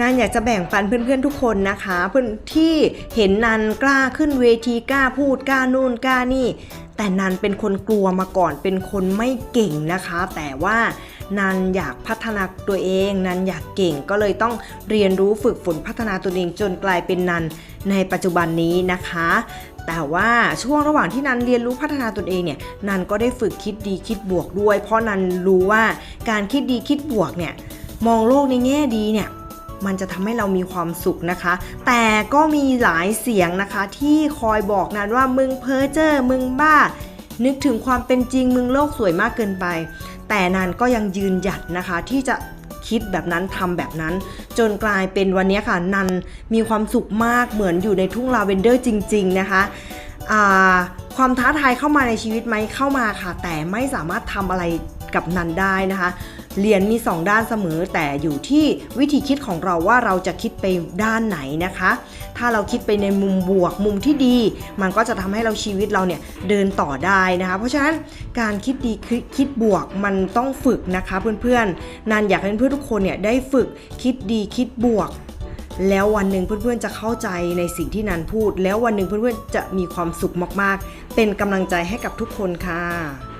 นันอยากจะแบ่งปันเพื่อนๆทุกคนนะคะ เพื่อนที่เห็นนันกล้าขึ้นเวทีกล้าพูดกล้านู่นกล้านี่ แต่นันเป็นคนกลัวมาก่อนเป็นคนไม่เก่งนะคะ แต่ว่านันอยากพัฒนาตัวเอง นันอยากเก่งก็เลยต้องเรียนรู้ฝึกฝนพัฒนาตัวเองจนกลายเป็นนันในปัจจุบันนี้นะคะ แต่ว่าช่วงระหว่างที่นันเรียนรู้พัฒนาตนเองเนี่ยนันก็ได้ฝึกคิดดีคิดบวกด้วย เพราะนันรู้ว่าการคิดดีคิดบวกเนี่ยมองโลกในแง่ดีเนี่ย มันจะทำให้เรามีความสุขนะคะ แต่ก็มีหลายเสียงนะคะที่คอยบอกนันว่ามึงเพ้อเจ้อมึงบ้า นึกถึงความเป็นจริงมึงโลกสวยมากเกินไป แต่นันก็ยังยืนหยัดนะคะที่จะคิดแบบนั้นทำแบบนั้น จนกลายเป็นวันนี้ค่ะนันมีความสุขมากเหมือนอยู่ในทุ่งลาเวนเดอร์จริง ๆ นะคะอ่า ความท้าทายเข้ามาในชีวิตไหมเข้ามาค่ะ แต่ไม่สามารถทำอะไรกับนันได้นะคะเหรียญมี 2 ด้านเสมอ แต่อยู่ที่วิธีคิดของเราว่าเราจะคิดไปด้านไหนนะคะ ถ้าเราคิดไปในมุมบวกมุมที่ดี มันก็จะทำให้เราชีวิตเราเนี่ยเดินต่อได้นะคะ เพราะฉะนั้นการคิดดีคิดคิดบวกมันต้องฝึกนะคะเพื่อนๆนันอยากให้เพื่อนๆทุกคนเนี่ยได้ฝึกคิดดีคิดบวก แล้ววันหนึ่งเพื่อนๆจะเข้าใจในสิ่งที่นันพูด แล้ววันหนึ่งเพื่อนๆจะมีความสุขมากๆ เป็นกำลังใจให้กับทุกคนค่ะ